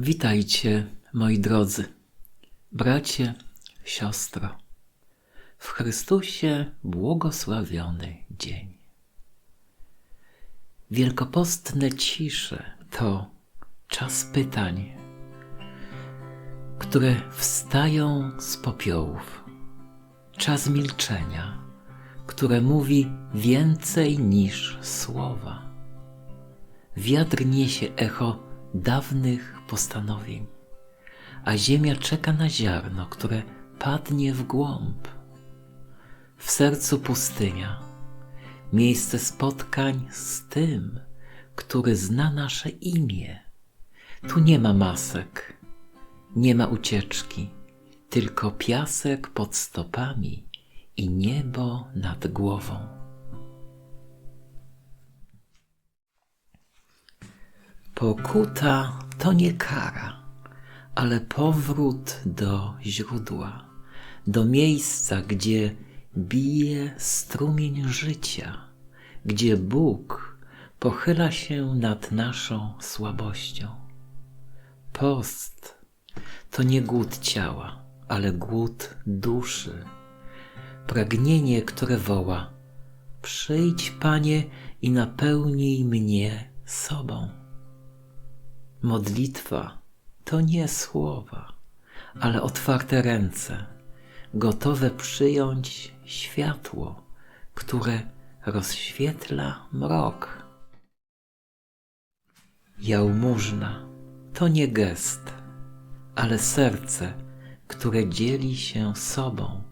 Witajcie, moi drodzy, bracie, siostro, w Chrystusie błogosławiony dzień. Wielkopostne cisze to czas pytań, które wstają z popiołów, czas milczenia, które mówi więcej niż słowa. Wiatr niesie echo dawnych postanowień, a ziemia czeka na ziarno, które padnie w głąb. W sercu pustynia, miejsce spotkań z tym, który zna nasze imię. Tu nie ma masek, nie ma ucieczki, tylko piasek pod stopami i niebo nad głową. Pokuta to nie kara, ale powrót do źródła, do miejsca, gdzie bije strumień życia, gdzie Bóg pochyla się nad naszą słabością. Post to nie głód ciała, ale głód duszy, pragnienie, które woła: Przyjdź, Panie, i napełnij mnie sobą. Modlitwa to nie słowa, ale otwarte ręce, gotowe przyjąć światło, które rozświetla mrok. Jałmużna to nie gest, ale serce, które dzieli się sobą,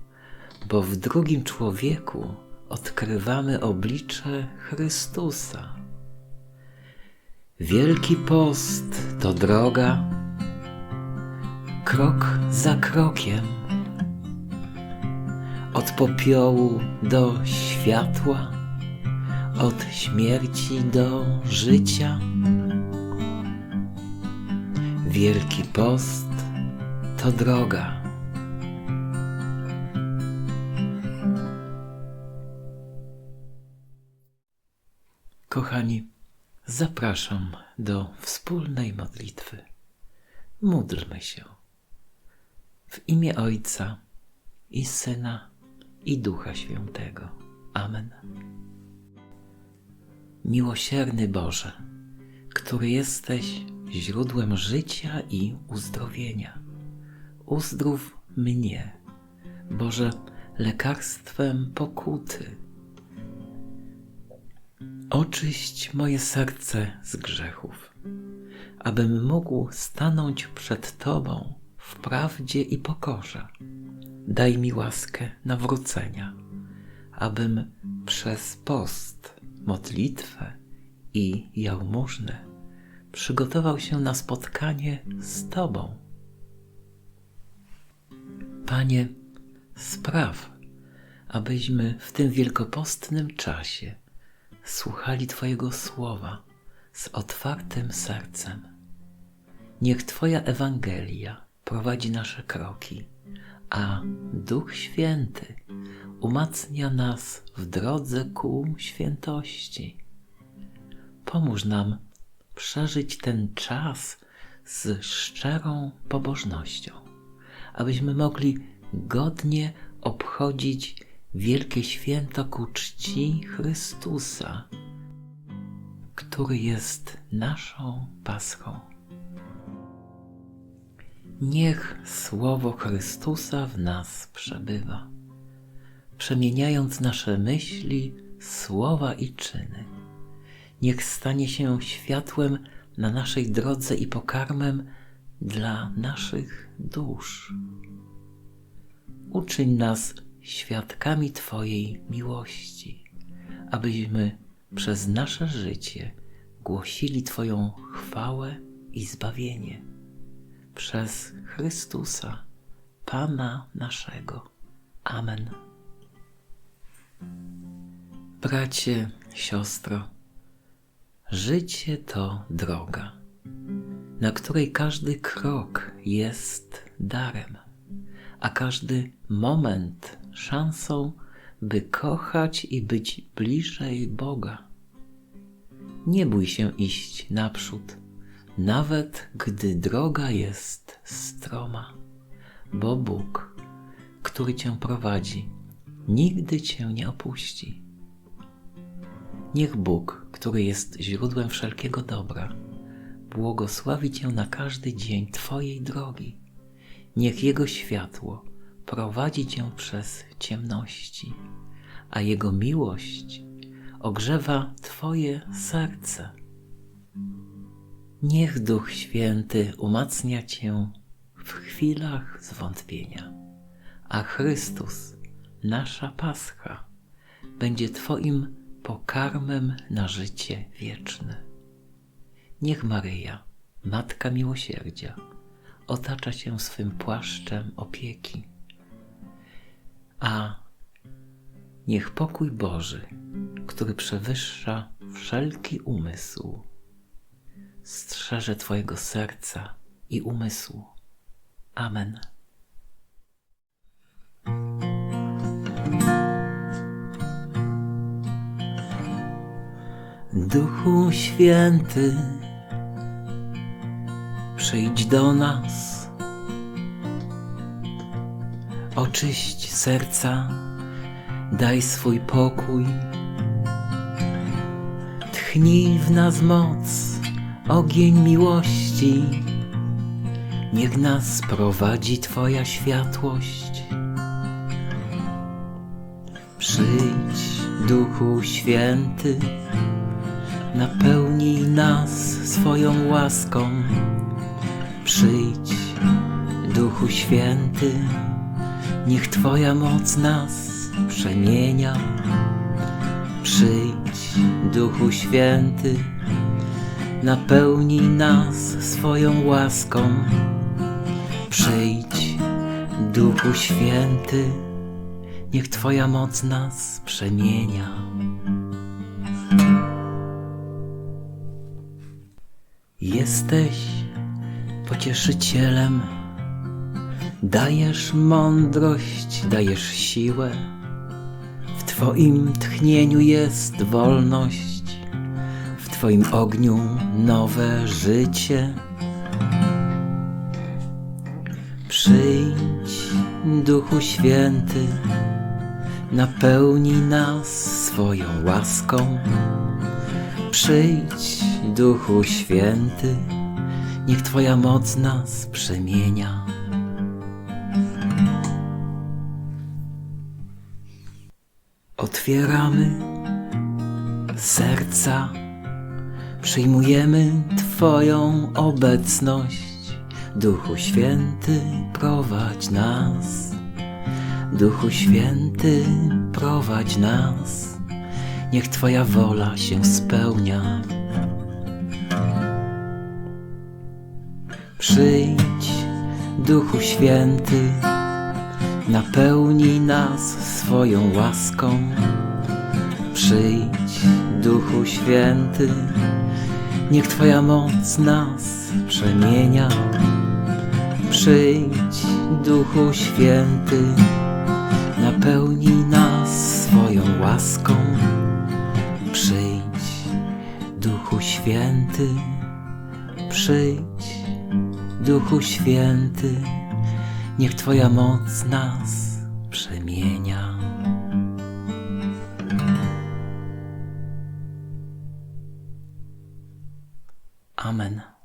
bo w drugim człowieku odkrywamy oblicze Chrystusa. Wielki post to droga, krok za krokiem, od popiołu do światła, od śmierci do życia. Wielki post to droga. Kochani, Zapraszam do wspólnej modlitwy. Módlmy się. W imię Ojca i Syna i Ducha Świętego. Amen. Miłosierny Boże, który jesteś źródłem życia i uzdrowienia, uzdrów mnie, Boże, lekarstwem pokuty Oczyść moje serce z grzechów, abym mógł stanąć przed Tobą w prawdzie i pokorze. Daj mi łaskę nawrócenia, abym przez post, modlitwę i jałmużnę przygotował się na spotkanie z Tobą. Panie, spraw, abyśmy w tym wielkopostnym czasie słuchali Twojego słowa z otwartym sercem. Niech Twoja Ewangelia prowadzi nasze kroki, a Duch Święty umacnia nas w drodze ku świętości. Pomóż nam przeżyć ten czas z szczerą pobożnością, abyśmy mogli godnie obchodzić wielkie święto ku czci Chrystusa, który jest naszą Paschą. Niech Słowo Chrystusa w nas przebywa, przemieniając nasze myśli, słowa i czyny. Niech stanie się światłem na naszej drodze i pokarmem dla naszych dusz. Uczyń nas świadkami Twojej miłości, abyśmy przez nasze życie głosili Twoją chwałę i zbawienie przez Chrystusa, Pana naszego. Amen. Bracie, siostro, życie to droga, na której każdy krok jest darem, a każdy moment szansą, by kochać i być bliżej Boga. Nie bój się iść naprzód, nawet gdy droga jest stroma, bo Bóg, który Cię prowadzi, nigdy Cię nie opuści. Niech Bóg, który jest źródłem wszelkiego dobra, błogosławi Cię na każdy dzień Twojej drogi. Niech Jego światło prowadzi Cię przez ciemności, a Jego miłość ogrzewa Twoje serce. Niech Duch Święty umacnia Cię w chwilach zwątpienia, a Chrystus, nasza Pascha, będzie Twoim pokarmem na życie wieczne. Niech Maryja, Matka Miłosierdzia, otacza Cię swym płaszczem opieki, a niech pokój Boży, który przewyższa wszelki umysł, strzeże Twojego serca i umysłu. Amen. Duchu Święty, przyjdź do nas, oczyść serca, daj swój pokój, tchnij w nas moc, ogień miłości, niech nas prowadzi Twoja światłość. Przyjdź, Duchu Święty, napełnij nas swoją łaską. Przyjdź, Duchu Święty, niech Twoja moc nas przemienia. Przyjdź, Duchu Święty, napełnij nas swoją łaską. Przyjdź, Duchu Święty, niech Twoja moc nas przemienia. Jesteś pocieszycielem, dajesz mądrość, dajesz siłę. W Twoim tchnieniu jest wolność, w Twoim ogniu nowe życie. Przyjdź, Duchu Święty, napełnij nas swoją łaską. Przyjdź, Duchu Święty, niech Twoja moc nas przemienia. Otwieramy serca, przyjmujemy Twoją obecność. Duchu Święty, prowadź nas. Duchu Święty, prowadź nas. Niech Twoja wola się spełnia. Przyjdź, Duchu Święty, napełnij nas swoją łaską. Przyjdź, Duchu Święty, niech Twoja moc nas przemienia. Przyjdź, Duchu Święty, napełnij nas swoją łaską. Przyjdź, Duchu Święty, przyjdź, Duchu Święty, niech Twoja moc nas przemienia. Amen.